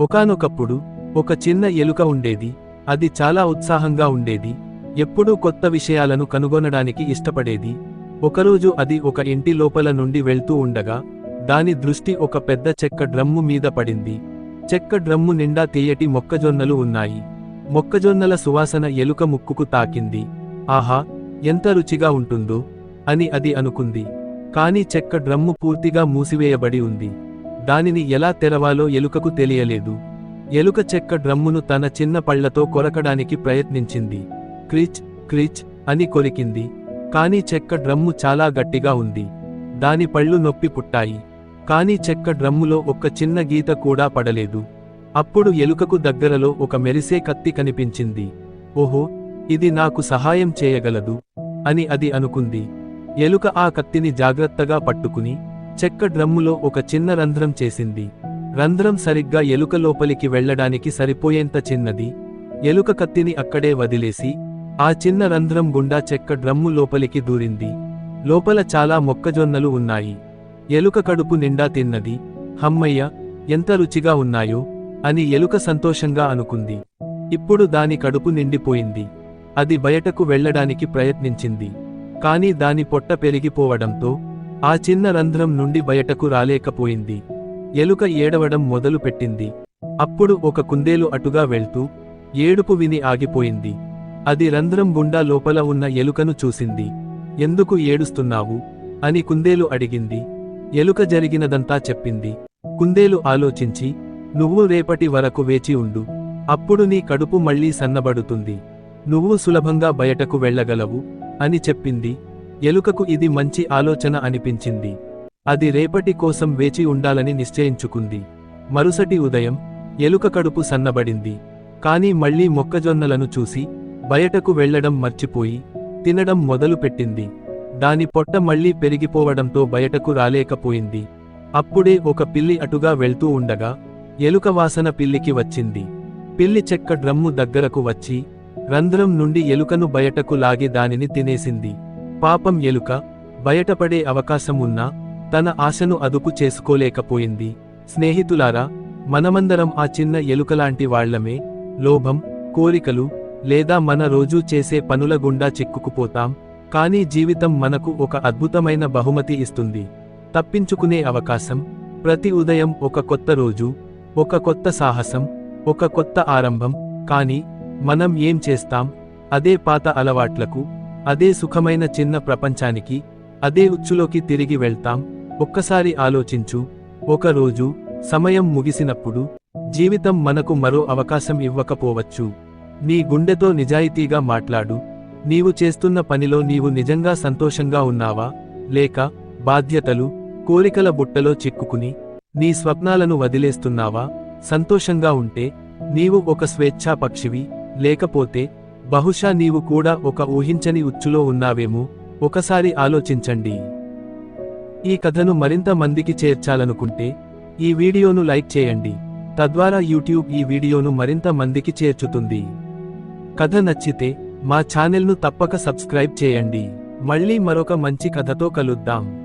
ఒకానొకప్పుడు ఒక చిన్న ఎలుక ఉండేది. అది చాలా ఉత్సాహంగా ఉండేది. ఎప్పుడూ కొత్త విషయాలను కనుగొనడానికి ఇష్టపడేది. ఒకరోజు అది ఒక ఇంటి లోపల నుండి వెళ్తూ ఉండగా దాని దృష్టి ఒక పెద్ద చెక్క డ్రమ్ము మీద పడింది. చెక్క డ్రమ్ము నిండా తీయటి మొక్కజొన్నలు ఉన్నాయి. మొక్కజొన్నల సువాసన ఎలుక ముక్కుకు తాకింది. ఆహా ఎంత రుచిగా ఉంటుందో అని అది అనుకుంది. కాని చెక్క డ్రమ్ము పూర్తిగా మూసివేయబడి ఉంది. దానిని ఎలా తెరవాలో ఎలుకకు తెలియలేదు. ఎలుక చెక్క డ్రమ్మును తన చిన్న పళ్ళతో కొరకడానికి ప్రయత్నించింది. క్రిచ్ క్రిచ్ అని కొరికింది. కాని చెక్క డ్రమ్ము చాలా గట్టిగా ఉంది. దాని పళ్ళు నొప్పి పుట్టాయి. కానీ చెక్క డ్రమ్ములో ఒక్క చిన్న గీత కూడా పడలేదు. అప్పుడు ఎలుకకు దగ్గరలో ఒక మెరిసే కత్తి కనిపించింది. ఓహో ఇది నాకు సహాయం చేయగలదు అని అది అనుకుంది. ఎలుక ఆ కత్తిని జాగ్రత్తగా పట్టుకుని చెక్క డ్రమ్ములో ఒక చిన్న రంధ్రం చేసింది. రంధ్రం సరిగ్గా ఎలుక లోపలికి వెళ్ళడానికి సరిపోయేంత చిన్నది. ఎలుక కత్తిని అక్కడే వదిలేసి ఆ చిన్న రంధ్రం గుండా చెక్క డ్రమ్ము లోపలికి దూరింది. లోపల చాలా మొక్కజొన్నలు ఉన్నాయి. ఎలుక కడుపు నిండా తిన్నది. హమ్మయ్య ఎంత రుచిగా ఉన్నాయో అని ఎలుక సంతోషంగా అనుకుంది. ఇప్పుడు దాని కడుపు నిండిపోయింది. అది బయటకు వెళ్ళడానికి ప్రయత్నించింది. కాని దాని పొట్ట పెరిగిపోవడంతో ఆ చిన్న రంధ్రం నుండి బయటకు రాలేకపోయింది. ఎలుక ఏడవడం మొదలుపెట్టింది అప్పుడు ఒక కుందేలు అటుగా వెళ్తూ ఏడుపు విని ఆగిపోయింది. అది రంధ్రం గుండా లోపల ఉన్న ఎలుకను చూసింది. ఎందుకు ఏడుస్తున్నావు? అని కుందేలు అడిగింది. ఎలుక జరిగినదంతా చెప్పింది. కుందేలు ఆలోచించి నువ్వు రేపటి వరకు వేచి ఉండు. అప్పుడు నీ కడుపు మళ్ళీ సన్నబడుతుంది. నువ్వు సులభంగా బయటకు వెళ్ళగలవు అని చెప్పింది. ఎలుకకు ఇది మంచి ఆలోచన అనిపించింది. అది రేపటి కోసం వేచి ఉండాలని నిశ్చయించుకుంది. మరుసటి ఉదయం ఎలుక కడుపు సన్నబడింది. కాని మళ్ళీ మొక్కజొన్నలను చూసి బయటకు వెళ్ళడం మర్చిపోయి తినడం మొదలుపెట్టింది. దాని పొట్ట మళ్ళీ పెరిగిపోవడంతో బయటకు రాలేకపోయింది. అప్పుడే ఒక పిల్లి అటుగా వెళ్తూ ఉండగా ఎలుక వాసన పిల్లికి వచ్చింది. పిల్లి చెక్క డ్రమ్ము దగ్గరకు వచ్చి రంధ్రం నుండి ఎలుకను బయటకు లాగి దానిని తినేసింది. పాపం ఎలుక బయటపడే అవకాశం ఉన్నా తన ఆశను అదుపు చేసుకోలేకపోయింది. స్నేహితులారా మనమందరం ఆ చిన్న ఎలుకలాంటి వాళ్ళమే. లోభం కోరికలు లేదా మన రోజూ చేసే పనుల గుండా చిక్కుకుపోతాం. కానీ జీవితం మనకు ఒక అద్భుతమైన బహుమతి ఇస్తుంది. తప్పించుకునే అవకాశం ప్రతి ఉదయం ఒక కొత్త రోజు ఒక కొత్త సాహసం ఒక కొత్త ఆరంభం. కానీ మనం ఏం చేస్తాం? అదే పాత అలవాట్లకు అదే సుఖమైన చిన్న ప్రపంచానికి అదే ఉచ్చులోకి తిరిగి వెళ్తాం. ఒక్కసారి ఆలోచించు. ఒకరోజు సమయం ముగిసినప్పుడు జీవితం మనకు మరో అవకాశం ఇవ్వకపోవచ్చు. నీ గుండెతో నిజాయితీగా మాట్లాడు. నీవు చేస్తున్న పనిలో నీవు నిజంగా సంతోషంగా ఉన్నావా? లేక బాధ్యతలు కోరికల బుట్టలో చిక్కుకుని నీ స్వప్నాలను వదిలేస్తున్నావా? సంతోషంగా ఉంటే నీవు ఒక స్వేచ్ఛాపక్షివి లేకపోతే బహుశా నీవు కూడా ఒక ఊహించని ఉచ్చులో ఉన్నావేమో ఒకసారి ఆలోచించండి. ఈ కథను మరింత మందికి చేర్చాలనుకుంటే ఈ వీడియోను లైక్ చేయండి. తద్వారా యూట్యూబ్ ఈ వీడియోను మరింత మందికి చేర్చుతుంది. కథ నచ్చితే మా ఛానల్ను తప్పక సబ్స్క్రైబ్ చేయండి. మళ్ళీ మరొక మంచి కథతో కలుద్దాం.